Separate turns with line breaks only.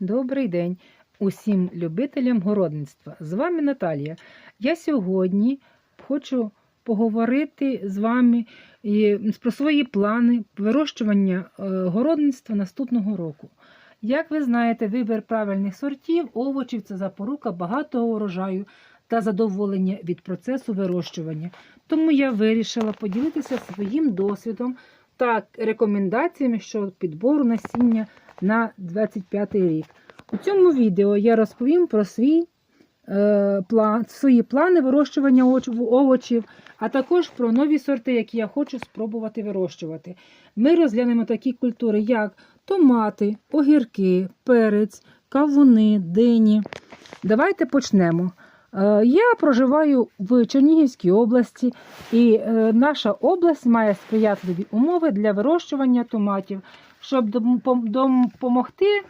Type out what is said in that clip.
Добрий день усім любителям городництва. З вами Наталія. Я сьогодні хочу поговорити з вами про свої плани вирощування е, городництва наступного року. Як ви знаєте, вибір правильних сортів, овочів це запорука багатого урожаю та задоволення від процесу вирощування. Тому я вирішила поділитися своїм досвідом та рекомендаціями щодо підбору насіння на 25 рік. У цьому відео я розповім про свій е, план, свої плани вирощування овочів, а також про нові сорти, які я хочу спробувати вирощувати. Ми розглянемо такі культури, як томати, огірки, перець, кавуни, дині. Давайте почнемо. Е, Я проживаю в Чернігівській області, і е, наша область має сприятливі умови для вирощування томатів. Щоб допомогти